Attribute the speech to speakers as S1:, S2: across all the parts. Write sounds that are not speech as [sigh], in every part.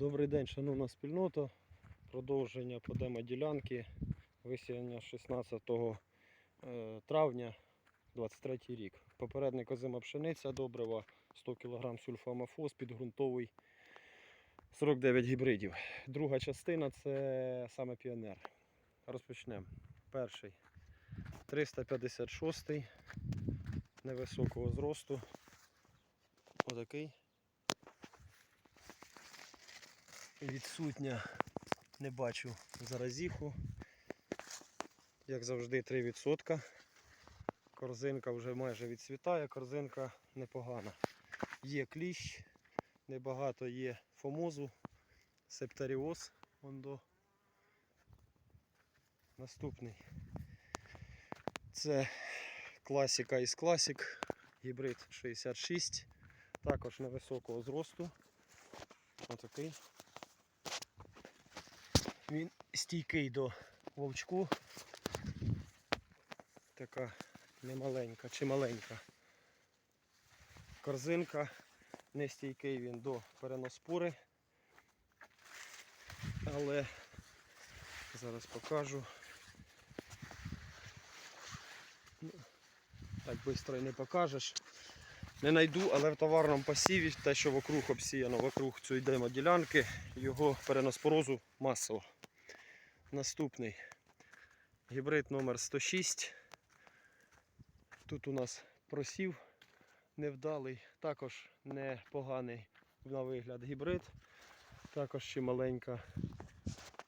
S1: Добрий день, шановна спільнота. Продовження по демоділянки висіяння 16 е, травня 23 рік. Попередник озима пшениця добрива 100 кг сульфамофос підґрунтовий 49 гібридів. Друга частина це саме піонер. Розпочнемо. Перший 356 невисокого зросту. Отакий. Відсутня не бачу заразіху. Як завжди 3%. Корзинка вже майже відцвітає, корзинка непогана. Є кліщ, небагато є фомозу, септаріоз. Вон до. Наступний. Це класика із класик, гібрид 66, також невисокого зросту. Отакий. Він стійкий до вовчку. Така немаленька чи маленька корзинка. Не стійкий він до переноспори. Але зараз покажу. Ну, Так швидко і не покажеш. Не знайду, але в товарному посіві, те, що вокруг обсіяно, вокруг цієї демоділянки, його переноспорозу масово. Наступний гібрид номер 106. Тут у нас просів невдалий, також непоганий на вигляд гібрид. Також ще маленька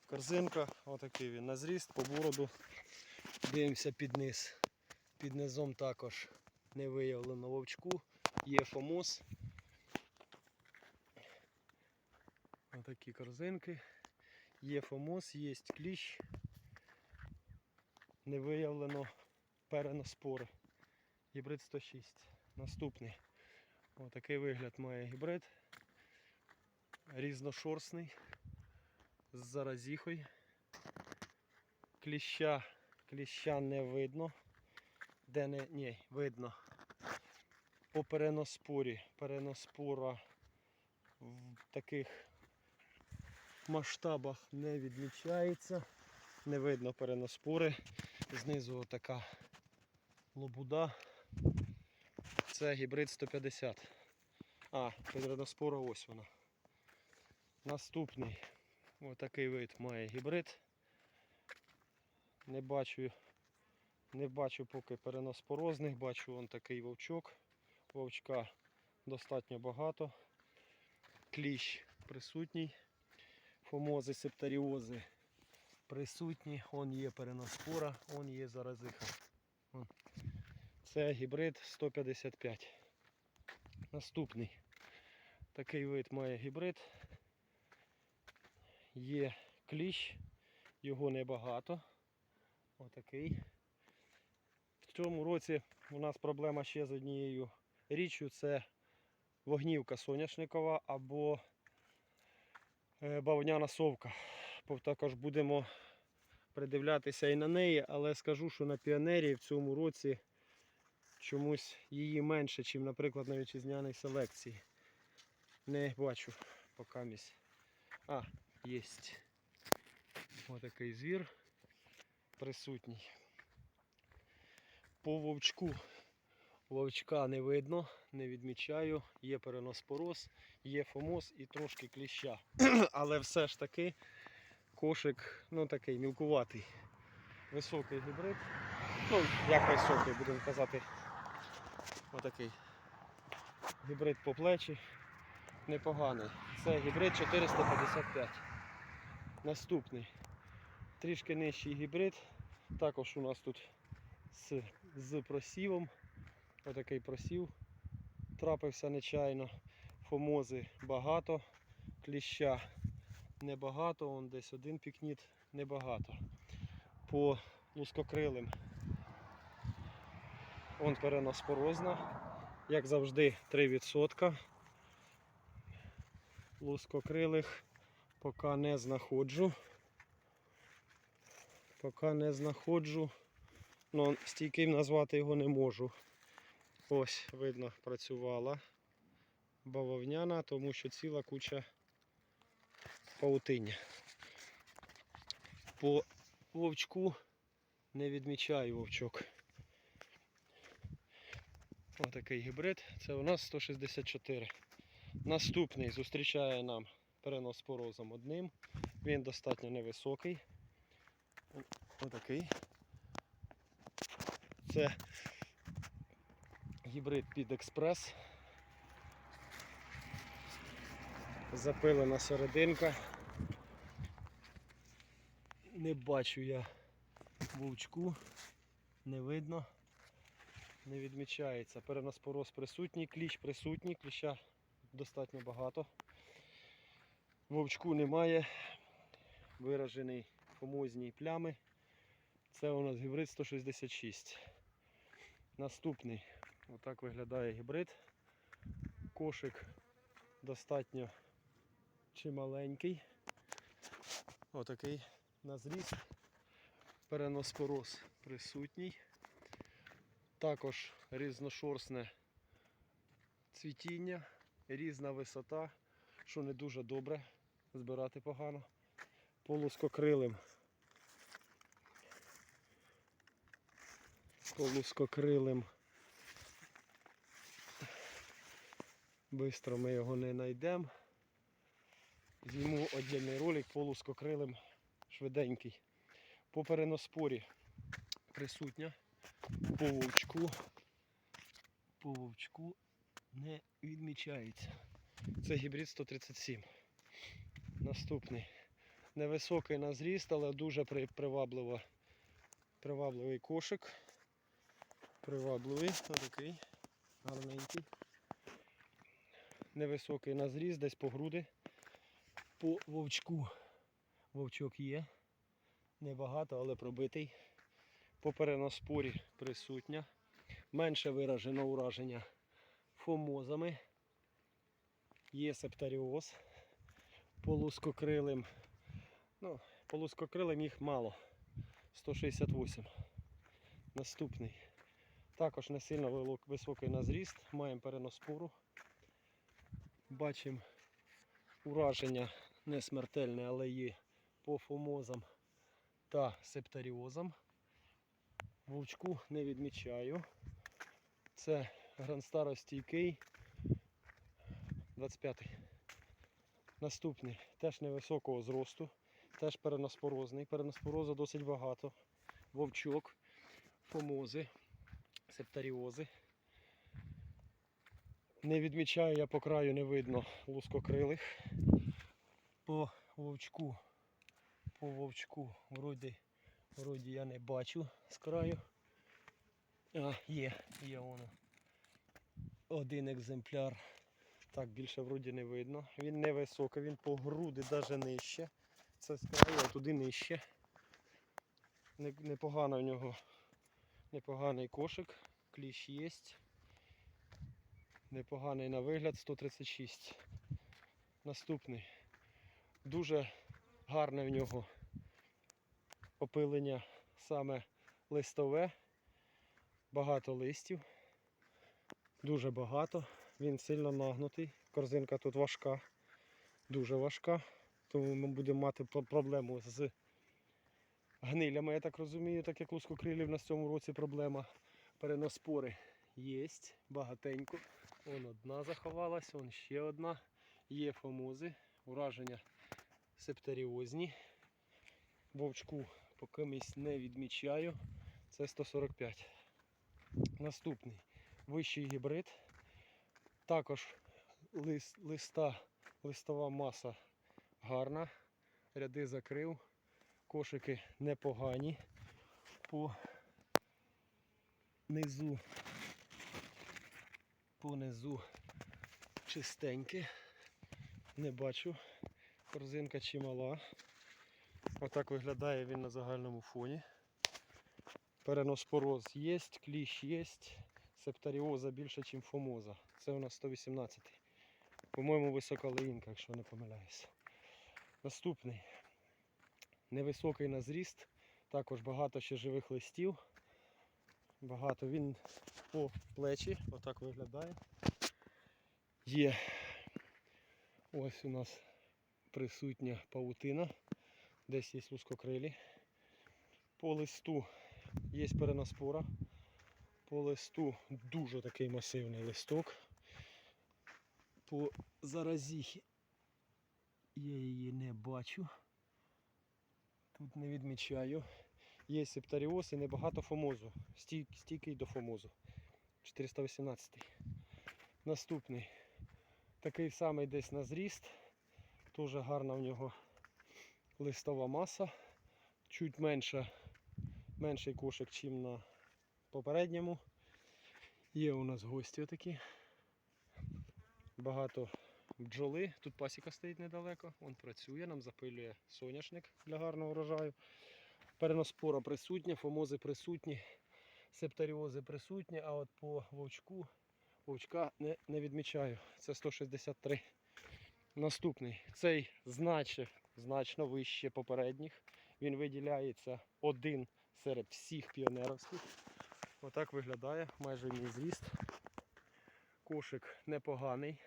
S1: корзинка. Отакий він на зріст, по бороду. Дивимося під низ. Під низом також не виявлено вовчку. Є фомоз. Отакі корзинки. Є фомоз, є кліщ. Не виявлено переноспори. Гібрид 106. Наступний. Отакий вигляд має гібрид. Різношорстний. З заразіхою. Кліща, кліща не видно. Де не. Ні, видно. По переноспорі. Переноспора в таких масштабах не відмічається. Не видно переноспори. Знизу така лобуда. Це гібрид 150. А, переноспора ось вона. Наступний отакий вид має гібрид. Не бачу, не бачу поки переноспорозних, бачу вон такий вовчок. Вовчка достатньо багато. Кліщ присутній. Фомози, септаріози присутні. Он є переноспора, он є заразиха. Це гібрид 155. Наступний. Такий вид має гібрид. Є кліщ, його небагато. Отакий. В цьому році у нас проблема ще з однією річчю це вогнівка соняшникова або е, бавовняна совка. Також будемо придивлятися і на неї, але скажу, що на піонері в цьому році чомусь її менше, ніж, наприклад, на вітчизняній селекції. Не бачу поки місць. А, є. Отакий звір присутній. По вовчку вовчка не видно, не відмічаю. Є переноспороз, є фомоз і трошки кліща. [clears throat] Але все ж таки кошик ну такий мілкуватий. Високий гібрид. Ну, як високий, будемо казати. Отакий. Гібрид по плечі. Непоганий. Це гібрид 455. Наступний. Трішки нижчий гібрид. Також у нас тут з, з просівом. Отакий просів. Трапився нечайно. Фомози багато. Кліща небагато. Вон десь один пікніт небагато. По лускокрилим. Вон переноспорозна. Як завжди 3%. Лускокрилих поки не знаходжу. Поки не знаходжу. Ну, стійким назвати його не можу. Ось, видно, працювала бавовняна, тому що ціла куча паутиння. По вовчку не відмічаю вовчок. Отакий гібрид. Це у нас 164. Наступний зустрічає нам переноспорозом одним. Він достатньо невисокий. Отакий. Це гібрид під експрес. Запилена серединка. Не бачу я вовчку, не видно, не відмічається. Переноспороз присутній, кліщ присутній, кліща достатньо багато. Вовчку немає, виражений фомозні плями. Це у нас гібрид 166. Наступний. Отак виглядає гібрид. Кошик достатньо чималенький. Отакий на зріст. Переноспороз присутній. Також різношорстне цвітіння, різна висота, що не дуже добре, збирати погано. Полускокрилим. Полускокрилим. Бистро ми його не знайдемо. Зніму віддільний ролик полускокрилим швиденький. По переноспорі присутня. По вовчку. По вовчку не відмічається. Це гібрид 137. Наступний. Невисокий на зріст, але дуже при- привабливо, привабливий кошик. Привабливий, отакий, гарненький. Невисокий на зріст, десь по груди. По вовчку вовчок є. Небагато, але пробитий. По переноспорі присутня. Менше виражено ураження фомозами. Є септаріоз. Полускокрилим. Ну, полускокрилим їх мало. 168. Наступний. Також не сильно високий на зріст. Маємо переноспору. Бачимо ураження не смертельне, але є по фомозам та септаріозам. Вовчку не відмічаю. Це гранстаростійкий 25-й. Наступний теж невисокого зросту, теж переноспорозний. Переноспорозу досить багато. Вовчок, фомози, септаріози. Не відмічаю я по краю, не видно лускокрилих. По вовчку, по вовчку, вроді, вроді я не бачу з краю. А, є, є воно. Один екземпляр. Так, більше вроді не видно. Він невисокий, він по груди навіть нижче. Це з краю, а туди нижче. Не- Непогано в нього непоганий кошик. Кліщ є. Непоганий на вигляд 136. Наступний. Дуже гарне в нього опилення саме листове. Багато листів. Дуже багато. Він сильно нагнутий. Корзинка тут важка, дуже важка. Тому ми будемо мати проблему з гнилями, я так розумію, так як лускокрилів на цьому році проблема. Переноспори є багатенько. Вон одна заховалась, вон ще одна. Є фомози, ураження септеріозні. Вовчку поки місць не відмічаю. Це 145. Наступний вищий гібрид. Також лист, листа, листова маса гарна. Ряди закрив. Кошики непогані. По низу, по низу чистенькі. Не бачу. Корзинка чимала. Отак виглядає він на загальному фоні. Переноспороз є, кліщ є. Септаріоза більше, ніж фомоза. Це у нас 118. По-моєму, висока леїнка, якщо не помиляюся. Наступний. Невисокий на зріст. Також багато ще живих листів. Багато він по плечі, отак виглядає. Є ось у нас присутня паутина, десь є лускокрилі. По листу є переноспора. По листу дуже такий масивний листок. По заразіхі я її не бачу. Тут не відмічаю. Є септаріоз і небагато фомозу. Стій, стійкий до фомозу. 418. Наступний. Такий самий десь на зріст. Дуже гарна в нього листова маса. Чуть менша, менший кошик, ніж на попередньому. Є у нас гості такі. Багато бджоли. Тут пасіка стоїть недалеко. Він працює, нам запилює соняшник для гарного врожаю. Переноспора присутня, фомози присутні, септаріози присутні, а от по вовчку вовчка не, не відмічаю. Це 163. Наступний. Цей значно, значно вище попередніх. Він виділяється один серед всіх піонеровських. Отак виглядає, майже мій зріст. Кошик непоганий,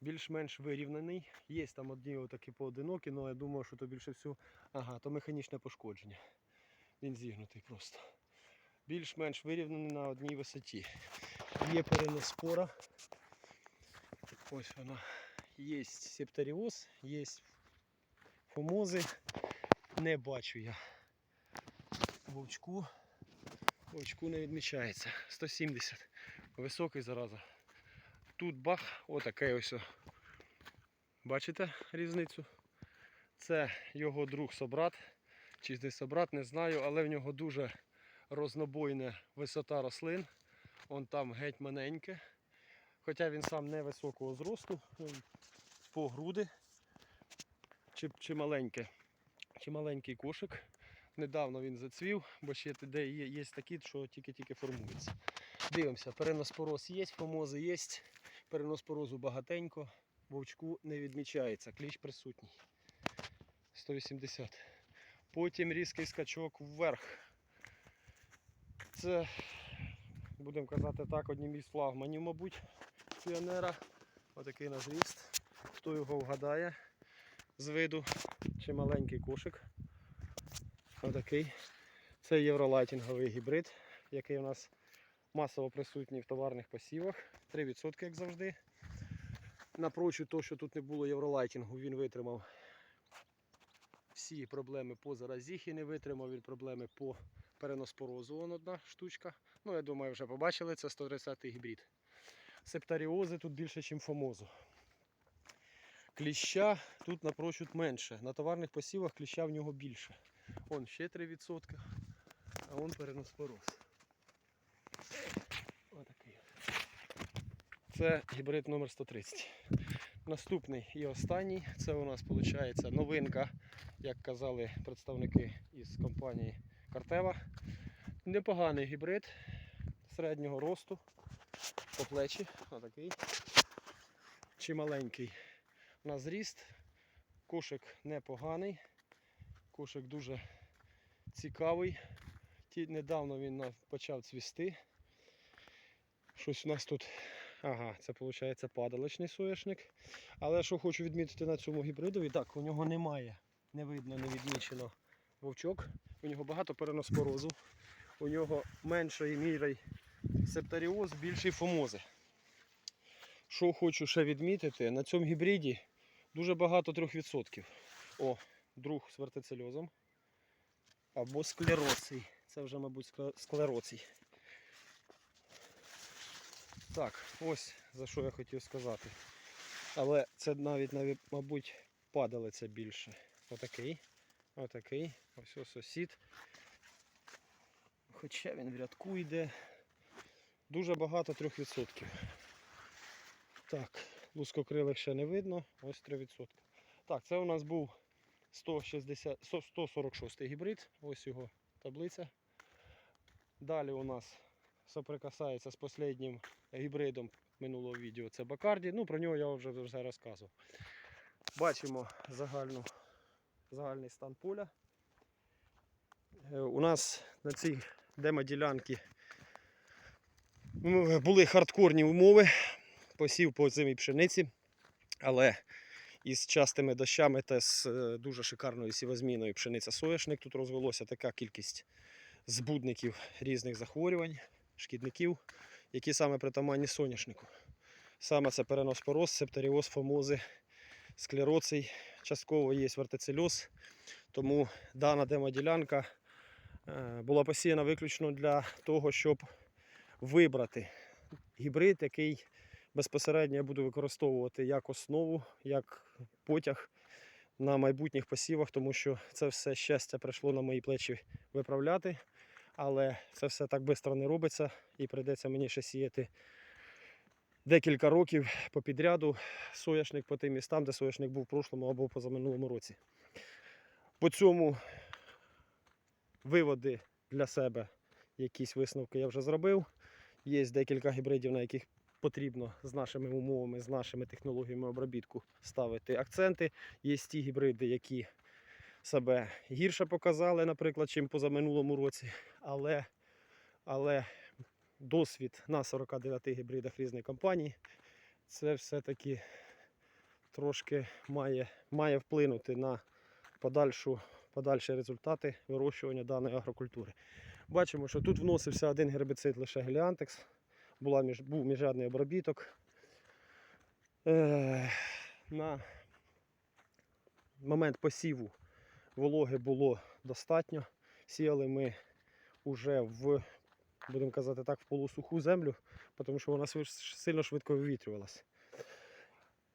S1: більш-менш вирівнений. Є там одні отакі поодинокі, але я думаю, що то більше всього. Ага, то механічне пошкодження. Він зігнутий просто. Більш-менш вирівнений на одній висоті. Є переноспора. Ось вона. Є септаріоз, є фомози. Не бачу я вовчку. Вовчку не відмічається. 170. Високий зараза. Тут бах, отакий ось. Бачите різницю? Це його друг собрат. Чи не собрат, не знаю, але в нього дуже рознобойна висота рослин. Он там геть маленьке. Хоча він сам не високого зросту, він по груди. Чи, чи маленьке, чи маленький кошик. Недавно він зацвів, бо ще де є, є такі, що тільки-тільки формуються. Дивимося, переноспороз є, фомози є, переноспорозу багатенько, вовчку не відмічається, кліч присутній. 180. Потім різкий скачок вверх. Це, будемо казати так, одним із флагманів, мабуть, піонера. Отакий на зріст. Хто його вгадає з виду, чи маленький кошик. Отакий. Це євролайтінговий гібрид, який у нас масово присутній в товарних посівах. 3% як завжди. Напрочу того, що тут не було євролайтінгу, він витримав всі проблеми по заразіхі, не витримав він проблеми по переноспорозу. Вон одна штучка. Ну, я думаю, вже побачили, це 130-й гібрид. Септаріози тут більше, ніж фомозу. Кліща тут напрочуд менше. На товарних посівах кліща в нього більше. Он ще 3%, а он переноспороз. Отакий. Це гібрид номер 130. Наступний і останній. Це у нас виходить новинка, як казали представники із компанії Картева. Непоганий гібрид середнього росту. По плечі. Отакий. Чималенький на зріст. Кошик непоганий. Кошик дуже цікавий. Ті, недавно він почав цвісти. Щось у нас тут. Ага, це виходить падалочний соняшник. Але що хочу відмітити на цьому гібридові, так, у нього немає, не видно, не відмічено вовчок. У нього багато переноспорозу. У нього меншої мірою септаріоз, більший фомози. Що хочу ще відмітити, на цьому гібриді дуже багато 3%. О, друг з вертицельозом. Або склероций. Це вже, мабуть, скле- склероцій. Так, ось за що я хотів сказати. Але це навіть, навіть мабуть, падалиця більше. Отакий. Отакий. Ось ось сусід. Хоча він в рядку йде. Дуже багато 3%. Так, лускокрилих ще не видно, ось 3%. Так, це у нас був 160, 146 гібрид, ось його таблиця. Далі у нас соприкасається з останнім гібридом минулого відео. Це Бакарді. Ну, про нього я вже вже розказував. Бачимо загальну, загальний стан поля. Е, У нас на цій демоділянці були хардкорні умови. Посів по зимій пшениці. Але із частими дощами та з е, дуже шикарною сівозміною пшениця соняшник. Тут розвелося така кількість збудників різних захворювань, шкідників, які саме притаманні соняшнику. Саме це переноспороз, септоріоз, фомози, склероций, частково є вертицельоз. Тому дана демоділянка е, була посіяна виключно для того, щоб вибрати гібрид, який безпосередньо я буду використовувати як основу, як потяг на майбутніх посівах, тому що це все щастя прийшло на мої плечі виправляти. Але це все так швидко не робиться і прийдеться мені ще сіяти декілька років по підряду соняшник по тим містам, де соняшник був в прошлому або позаминулому році. По цьому виводи для себе, якісь висновки я вже зробив. Є декілька гібридів, на яких потрібно з нашими умовами, з нашими технологіями обробітку ставити акценти. Є ті гібриди, які себе гірше показали, наприклад, чим позаминулому році. Але, але досвід на 49 гібридах різних компаній, це все-таки трошки має, має вплинути на подальшу, подальші результати вирощування даної агрокультури. Бачимо, що тут вносився один гербіцид лише Геліантекс, була був міжрядний обробіток. Е, на момент посіву вологи було достатньо. Сіяли ми вже в, будемо казати так, в полусуху землю, тому що вона сильно швидко вивітрювалася.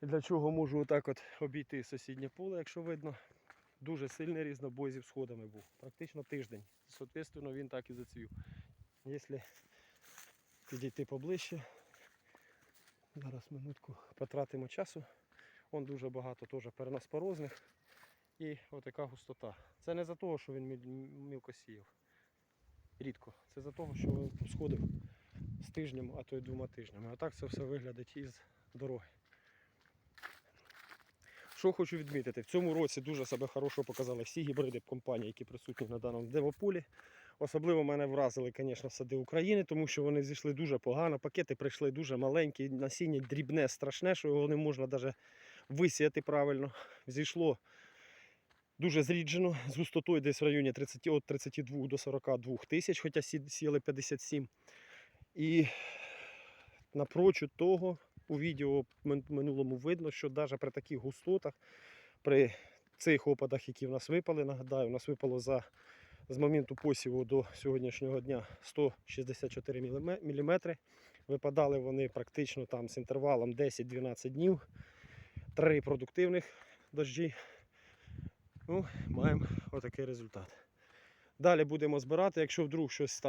S1: Для чого можу отак от обійти сусіднє поле, якщо видно, дуже сильний різнобой зі всходами був. Практично тиждень. Соответственно, він так і зацвів. Якщо підійти поближче, зараз минутку потратимо часу. Вон дуже багато теж переноспорозних і отака густота. Це не за того, що він мілко сіяв. Рідко. Це за того, що він сходив з тижнем, а то й двома тижнями. А так це все виглядить із дороги. Що хочу відмітити, в цьому році дуже себе хорошо показали всі гібриди компаній, які присутні на даному девополі. Особливо мене вразили, звісно, сади України, тому що вони зійшли дуже погано. Пакети прийшли дуже маленькі, насіння дрібне, страшне, що його не можна навіть висіяти правильно. Зійшло дуже зріджено, з густотою десь в районі 30, від 32 до 42 тисяч, хоча сіяли 57. І напрочуд того, у відео минулому видно, що навіть при таких густотах, при цих опадах, які в нас випали, нагадаю, у нас випало за з моменту посіву до сьогоднішнього дня 164 мм. Випадали вони практично там з інтервалом 10-12 днів. Три продуктивних дощі. Ну, маємо отакий результат. Далі будемо збирати, якщо вдруг щось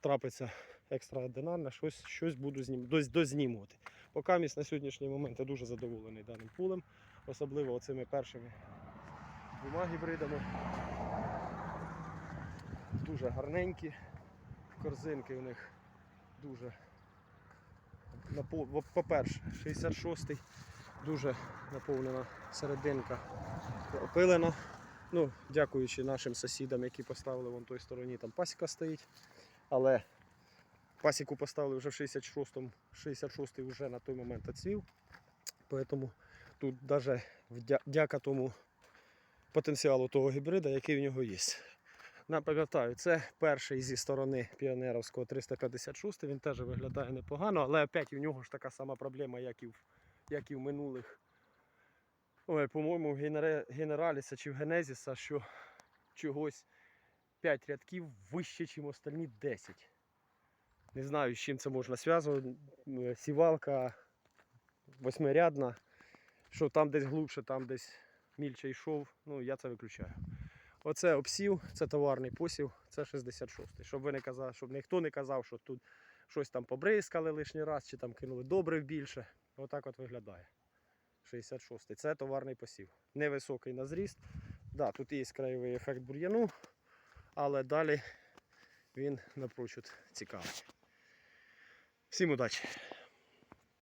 S1: трапиться екстраординарне, щось, щось буду знім... доз- дознімувати. Поки місь на сьогоднішній момент я дуже задоволений даним пулем, особливо оцими першими двома гібридами. Дуже гарненькі. Корзинки у них дуже. По-перше, 66-й, дуже наповнена серединка опилена. Ну, дякуючи нашим сусідам, які поставили вон той стороні, там пасіка стоїть. Але пасіку поставили вже в 66-му, 66-й вже на той момент оцвів. Тому тут навіть дяка тому потенціалу того гібрида, який в нього є. Напам'ятаю, це перший зі сторони піонеровського 356, він теж виглядає непогано, але опять у нього ж така сама проблема, як і в, як і в минулих. Ой, по-моєму, в генераліса чи в Генезіса, що чогось 5 рядків вище, ніж остальні 10. Не знаю, з чим це можна зв'язувати. Сівалка восьмирядна, що там десь глибше, там десь мільче йшов. Ну, я це виключаю. Оце обсів, це товарний посів, це 66-й. Щоб ви не казали, щоб ніхто не казав, що тут щось там побризкали лишній раз, чи там кинули добрив більше. Отак от виглядає. 66-й. Це товарний посів. Невисокий на зріст. Да, тут є краєвий ефект бур'яну, але далі він напрочуд цікавий. Всім удачі!